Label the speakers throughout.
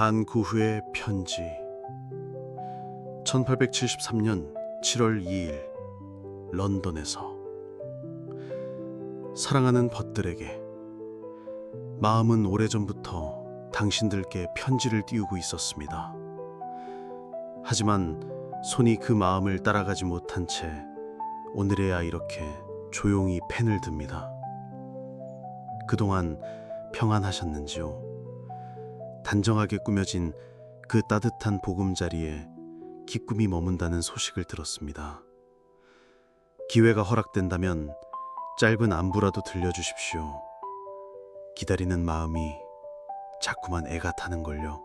Speaker 1: 반구 후의 편지 1873년 7월 2일 런던에서 사랑하는 벗들에게 마음은 오래전부터 당신들께 편지를 띄우고 있었습니다. 하지만 손이 그 마음을 따라가지 못한 채 오늘에야 이렇게 조용히 펜을 듭니다. 그동안 평안하셨는지요? 단정하게 꾸며진 그 따뜻한 보금자리에 기쁨이 머문다는 소식을 들었습니다. 기회가 허락된다면 짧은 안부라도 들려주십시오. 기다리는 마음이 자꾸만 애가 타는걸요.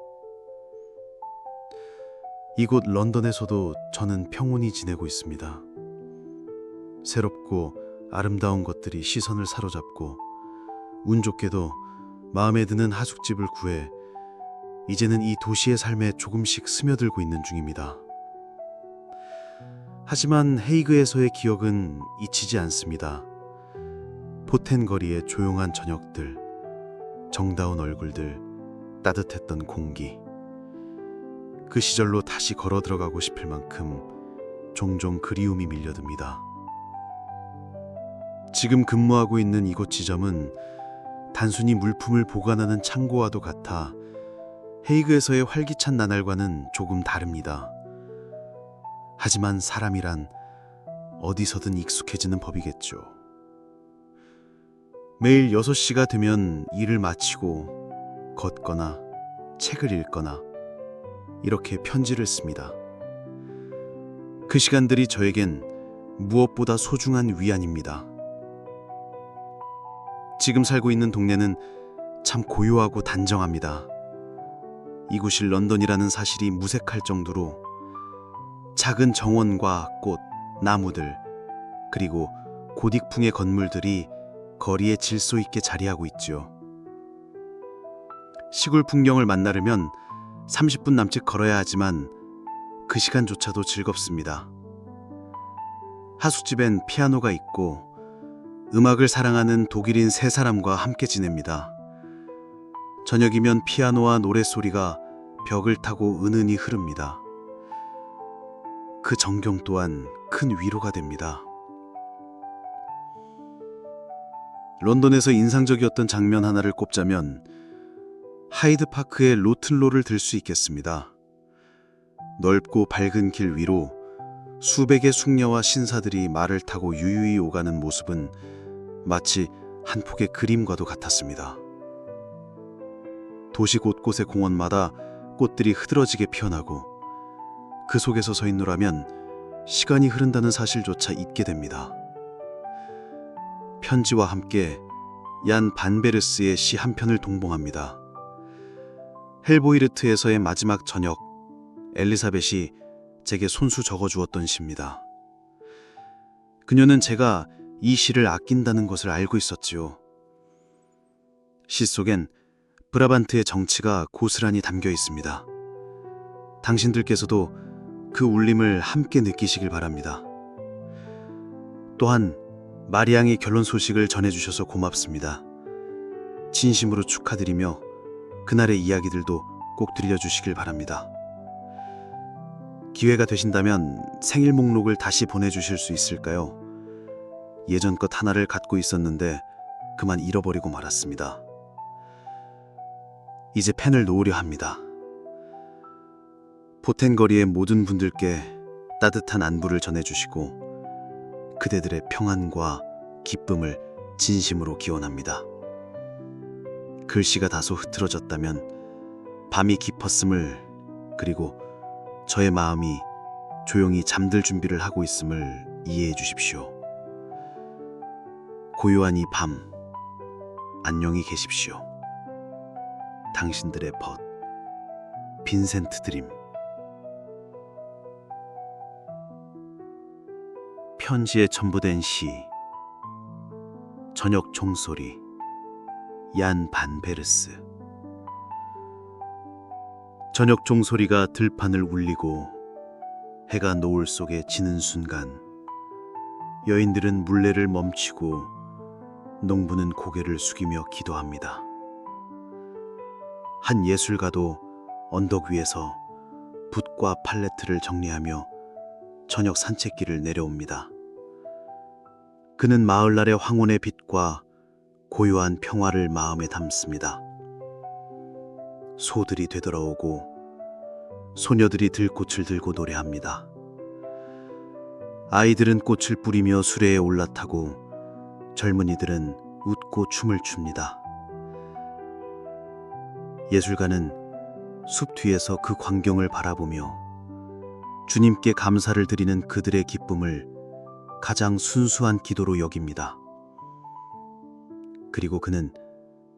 Speaker 1: 이곳 런던에서도 저는 평온히 지내고 있습니다. 새롭고 아름다운 것들이 시선을 사로잡고 운 좋게도 마음에 드는 하숙집을 구해 이제는 이 도시의 삶에 조금씩 스며들고 있는 중입니다. 하지만 헤이그에서의 기억은 잊히지 않습니다. 포텐 거리의 조용한 저녁들, 정다운 얼굴들, 따뜻했던 공기. 그 시절로 다시 걸어 들어가고 싶을 만큼 종종 그리움이 밀려듭니다. 지금 근무하고 있는 이곳 지점은 단순히 물품을 보관하는 창고와도 같아 헤이그에서의 활기찬 나날과는 조금 다릅니다. 하지만 사람이란 어디서든 익숙해지는 법이겠죠. 매일 6시가 되면 일을 마치고 걷거나 책을 읽거나 이렇게 편지를 씁니다. 그 시간들이 저에겐 무엇보다 소중한 위안입니다. 지금 살고 있는 동네는 참 고요하고 단정합니다. 이곳이 런던이라는 사실이 무색할 정도로 작은 정원과 꽃, 나무들, 그리고 고딕풍의 건물들이 거리에 질소 있게 자리하고 있죠. 시골 풍경을 만나려면 30분 남짓 걸어야 하지만 그 시간조차도 즐겁습니다. 하숙집엔 피아노가 있고 음악을 사랑하는 독일인 세 사람과 함께 지냅니다. 저녁이면 피아노와 노랫소리가 벽을 타고 은은히 흐릅니다. 그 정경 또한 큰 위로가 됩니다. 런던에서 인상적이었던 장면 하나를 꼽자면 하이드 파크의 로틀로를 들 수 있겠습니다. 넓고 밝은 길 위로 수백의 숙녀와 신사들이 말을 타고 유유히 오가는 모습은 마치 한 폭의 그림과도 같았습니다. 도시 곳곳의 공원마다 꽃들이 흐드러지게 피어나고 그 속에서 서 있노라면 시간이 흐른다는 사실조차 잊게 됩니다. 편지와 함께 얀 반베르스의 시 한 편을 동봉합니다. 헬보이르트에서의 마지막 저녁, 엘리사벳이 제게 손수 적어주었던 시입니다. 그녀는 제가 이 시를 아낀다는 것을 알고 있었지요. 시 속엔 브라반트의 정치가 고스란히 담겨 있습니다. 당신들께서도 그 울림을 함께 느끼시길 바랍니다. 또한 마리앙의 결혼 소식을 전해주셔서 고맙습니다. 진심으로 축하드리며 그날의 이야기들도 꼭 들려주시길 바랍니다. 기회가 되신다면 생일 목록을 다시 보내주실 수 있을까요? 예전 것 하나를 갖고 있었는데 그만 잃어버리고 말았습니다. 이제 펜을 놓으려 합니다. 포텐거리의 모든 분들께 따뜻한 안부를 전해주시고 그대들의 평안과 기쁨을 진심으로 기원합니다. 글씨가 다소 흐트러졌다면 밤이 깊었음을 그리고 저의 마음이 조용히 잠들 준비를 하고 있음을 이해해 주십시오. 고요한 이 밤, 안녕히 계십시오. 당신들의 벗, 빈센트 드림. 편지에 첨부된 시, 저녁 종소리, 얀 반베르스. 저녁 종소리가 들판을 울리고 해가 노을 속에 지는 순간 여인들은 물레를 멈추고 농부는 고개를 숙이며 기도합니다. 한 예술가도 언덕 위에서 붓과 팔레트를 정리하며 저녁 산책길을 내려옵니다. 그는 마을날의 황혼의 빛과 고요한 평화를 마음에 담습니다. 소들이 되돌아오고 소녀들이 들꽃을 들고 노래합니다. 아이들은 꽃을 뿌리며 수레에 올라타고 젊은이들은 웃고 춤을 춥니다. 예술가는 숲 뒤에서 그 광경을 바라보며 주님께 감사를 드리는 그들의 기쁨을 가장 순수한 기도로 여깁니다. 그리고 그는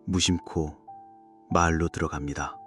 Speaker 1: 무심코 마을로 들어갑니다.